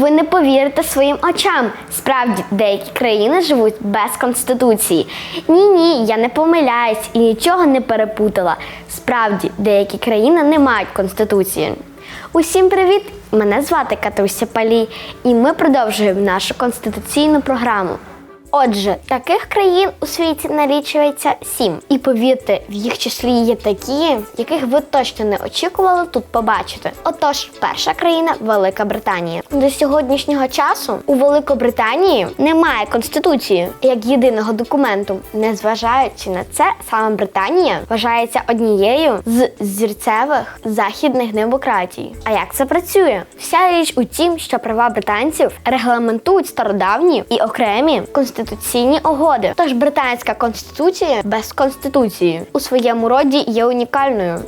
Ви не повірите своїм очам. Справді, деякі країни живуть без конституції. Ні, ні, я не помиляюсь і нічого не перепутала. Справді, деякі країни не мають конституції. Усім привіт! Мене звати Катруся Палій, і ми продовжуємо нашу конституційну програму. Отже, таких країн у світі налічується сім. І повірте, в їх числі є такі, яких ви точно не очікували тут побачити. Отож, перша країна Велика Британія. До сьогоднішнього часу у Великобританії немає конституції як єдиного документу. Незважаючи на це, саме Британія вважається однією з зірцевих західних демократій. А як це працює? Вся річ у тім, що права британців регламентують стародавні і окремі конституційні угоди. Тож британська конституція без конституції у своєму роді є унікальною.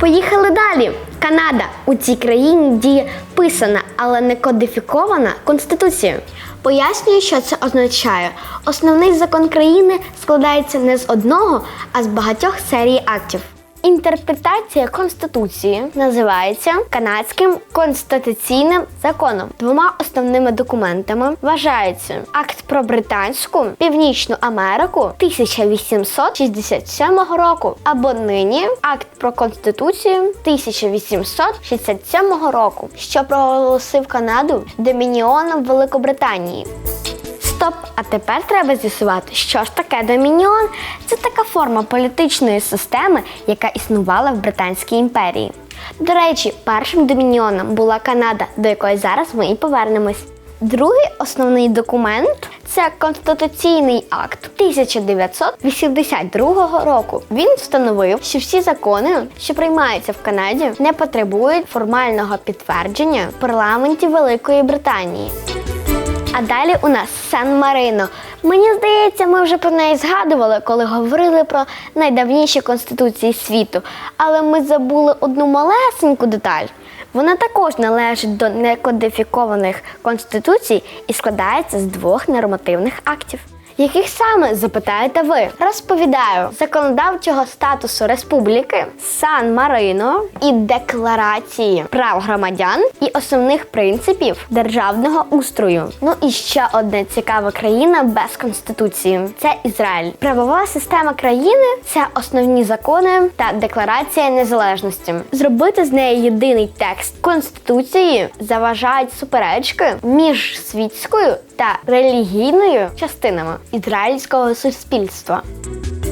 Поїхали далі. Канада у цій країні діє писана, але не кодифікована конституція. Пояснюю, що це означає. Основний закон країни складається не з одного, а з багатьох серій актів. Інтерпретація конституції називається канадським конституційним законом. Двома основними документами вважаються акт про британську північну Америку 1867 року або нині акт про конституцію 1867 року, що проголосив Канаду домініоном Великобританії. Стоп, а тепер треба з'ясувати, що ж таке домініон. Це така форма політичної системи, яка існувала в Британській імперії. До речі, першим домініоном була Канада, до якої зараз ми і повернемось. Другий основний документ це конституційний акт 1982 року. Він встановив, що всі закони, що приймаються в Канаді, не потребують формального підтвердження в парламенті Великої Британії. А далі у нас Сан Марино. Мені здається, ми вже про неї згадували, коли говорили про найдавніші конституції світу. Але ми забули одну малесеньку деталь. Вона також належить до некодифікованих конституцій і складається з двох нормативних актів. Яких саме запитаєте ви? Розповідаю законодавчого статусу республіки Сан Марино і декларації прав громадян і основних принципів державного устрою. Ну і ще одна цікава країна без конституції це Ізраїль. Правова система країни це основні закони та декларація незалежності. Зробити з неї єдиний текст конституції заважають суперечки між світською та релігійною частинами ізраїльського суспільства.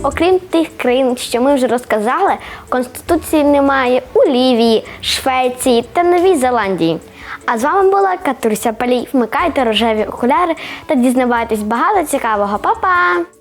Окрім тих країн, що ми вже розказали, конституції немає у Лівії, Швеції та Новій Зеландії. А з вами була Катурся Палій. Вмикайте рожеві окуляри та дізнавайтесь багато цікавого. Па-па!